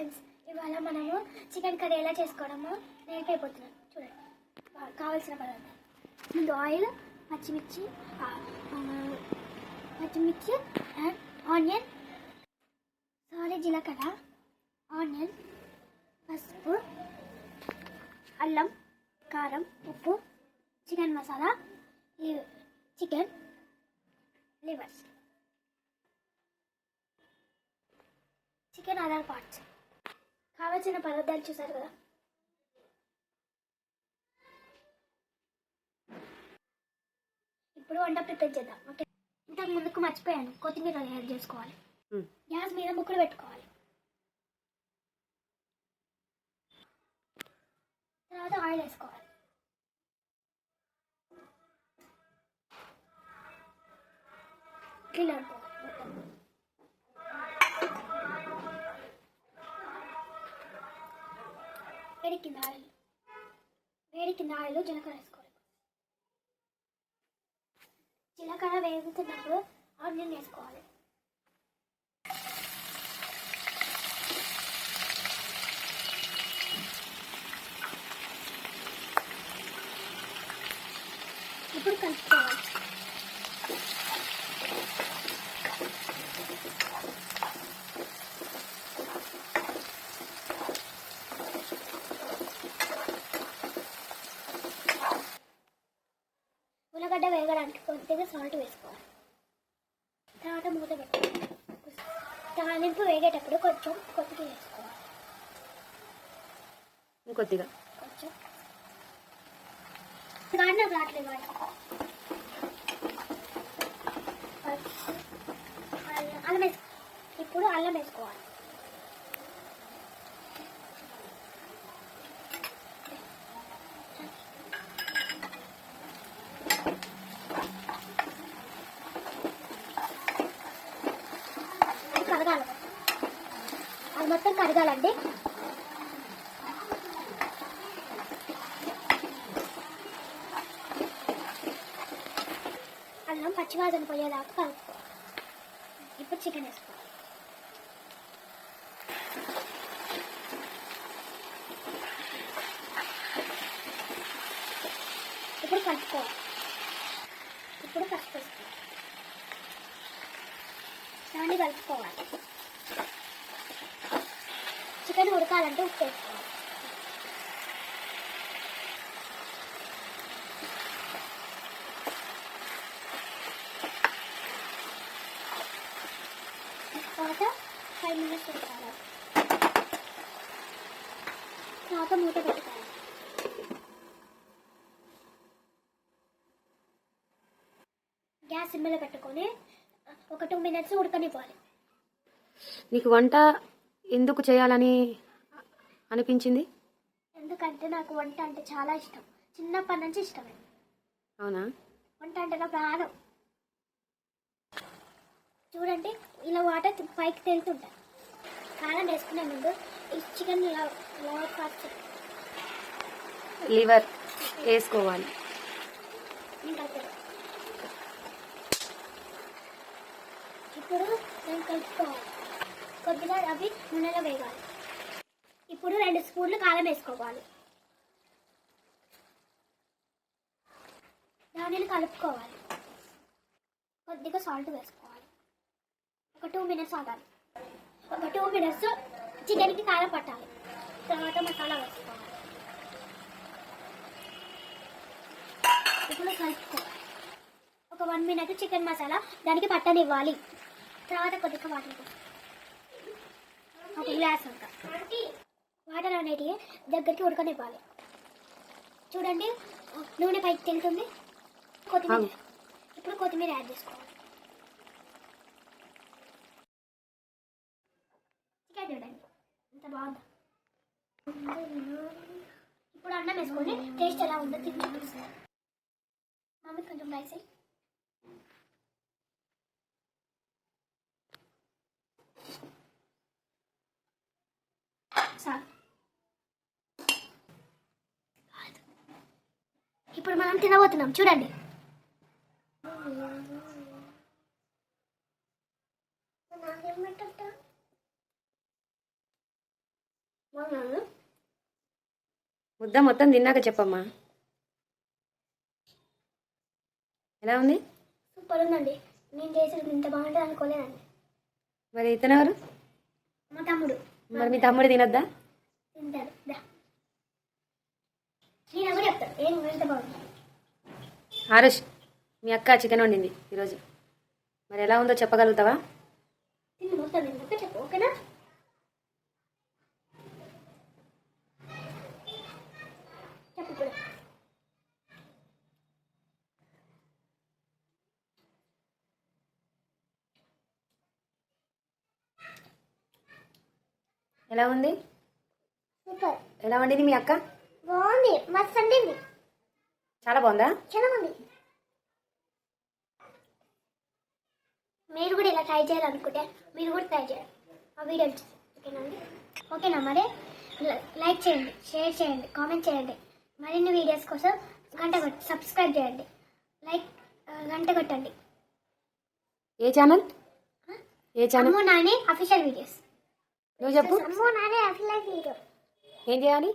Friends ఇవాళ మనము chicken curry ఎలా చేసుకోవడమో నేర్పైపోతున్నాం. చూడండి. కావాల్సిన పదార్థాలు. ముందు ఆయిల్ పచ్చిమిర్చి పచ్చిమిర్చి అండ్ ఆనియన్ సారీ జీలకర్ర ఆనియన్ పసుపు అల్లం కారం ఉప్పు chicken masala chicken livers. Chicken other parts. కావాల్సిన పదార్థాలు చూసారు కదా? ఇప్పుడు వంట ప్రిపేర్ చేద్దాం ఓకే? ఇంతకు ముందుకు మర్చిపోయాను కొత్తిమీర తయారు చేసుకోవాలి. గ్యాస్ మీద ముక్కలు పెట్టుకోవాలి. తర్వాత ఆయిల్ వేసుకోవాలి. ఇట్లా అనుకోవాలి మొత్తం. వేడి కింద ఆయిల్ వేడి కింద ఆయిల్ జీలకర్ర వేసుకోవాలి. జీలకర్ర వేగుతున్నప్పుడు ఆనియన్ వేసుకోవాలి. ఇప్పుడు కలుపుకోవాలి. ఉల్లగడ్డ వేగడానికి కొద్దిగా సాల్ట్ వేసుకోవాలి. తర్వాత మూత పెట్టుకోవాలి తాలింపు వేగేటప్పుడు కొంచెం కొద్దిగా వేసుకోవాలి. ఇంకొద్దిగా కొంచెం. కానీ రావట్లేదు అల్లం వేసుకో ఇప్పుడు అల్లం వేసుకోవాలి. కడగాలి అది మొత్తం కడగాలండి అల్లం పచ్చివాసన పోయేదాకా కలుపుకోవాలి ఇప్పుడు చికెన్ వేసుకో. ఇప్పుడు కలుపుకోవాలి ఇప్పుడు పసుపు వేసుకోవాలి దాన్ని కలుపుకోవాలి. చికెన్ ఉడకాలంటే ఉప్పు వేసుకోవాలి. తర్వాత ఫైవ్ మినిట్స్ ఉడకాలి. తర్వాత మూత పెట్టుకోవాలి. గ్యాస్ సిమ్లో పెట్టుకొని ఒక టూ మినిట్స్ ఉడకనివ్వాలి. నీకు వంట ఎందుకు చేయాలని అనిపించింది? ఎందుకంటే నాకు వంట అంటే చాలా ఇష్టం. చిన్నప్పటి నుంచి ఇష్టమే. అవునా? వంట అంటే నాకు ప్రాణం చూడండి ఇలా వాటర్ పైకి తేలుతుంటాయి కారం వేసుకునే ముందు ఈ చికెన్ పార్ట్స్ లివర్ వేసుకోవాలి. నేను ఇప్పుడు నేను కలుపుకోవాలి కొద్దిగా అవి నూనెలో వేయాలి ఇప్పుడు రెండు స్పూన్లు కారం వేసుకోవాలి. దానిని కలుపుకోవాలి. కొద్దిగా సాల్ట్ వేసుకోవాలి. ఒక టూ మినిట్స్ ఆగాలి. ఒక టూ మినిట్స్ చికెన్కి కారం పట్టాలి. తర్వాత మసాలా వేసుకోవాలి. ఇప్పుడు కలుపుకోవాలి. ఒక వన్ మినిట్ చికెన్ మసాలా దానికి పట్టనివ్వాలి. తర్వాత కొద్దిగా వాటర్. ఒక గ్లాస్ అంతా. వాటర్ అనేటివి దగ్గరికి ఉడకనివ్వాలి చూడండి నూనె పైకి తెలుతుంది కొత్తిమీర. ఇప్పుడు కొత్తిమీర యాడ్ చేసుకోవాలి. చికెన్ చూడండి. ఎంత బాగుంది. ఇప్పుడు అన్నం వేసుకొని టేస్ట్ ఎలా ఉందో తిని చూపిస్తాను. మమ్మీ కొంచెం రైస్ చాలు. ఇప్పుడు మనం తినబోతున్నాం. చూడండి. ముద్ద మొత్తం తిన్నాక చెప్పమ్మా. ఎలా ఉంది? సూపర్ ఉందండి. నేను చేసేది ఇంత బాగుంటుంది అనుకోలేదండి. మరి ఇతనెవరు? మా తమ్ముడు. మరి మీ తమ్ముడు తినొద్దా? ఆరుష్ మీ అక్క చికెన్ వండింది ఈరోజు. మరి ఎలా ఉందో చెప్పగలుగుతావా తిని మొత్తం నేను మొత్తం చెప్పు ఓకేనా చెప్పు ఇప్పుడు ఎలా ఉంది? సూపర్. ఎలా వండింది మీ అక్క? బాగుంది. మస్తు అండింది చాలా బాగుందా? చాలా బాగుంది. మీరు కూడా ఇలా ట్రై చేయాలనుకుంటే మీరు కూడా ట్రై చేయండి ఆ వీడియో. ఓకేనా అండి? ఓకేనా మరి? లైక్ చేయండి షేర్ చేయండి కామెంట్ చేయండి. మరిన్ని వీడియోస్ కోసం గంట కొట్టి సబ్స్క్రైబ్ చేయండి. లైక్ గంట కొట్టండి. ఏ ఛానల్ ఏ ఛానల్ నాని అఫీషియల్ వీడియోస్ నువ్వు చెప్పు. ఏం చేయాలి?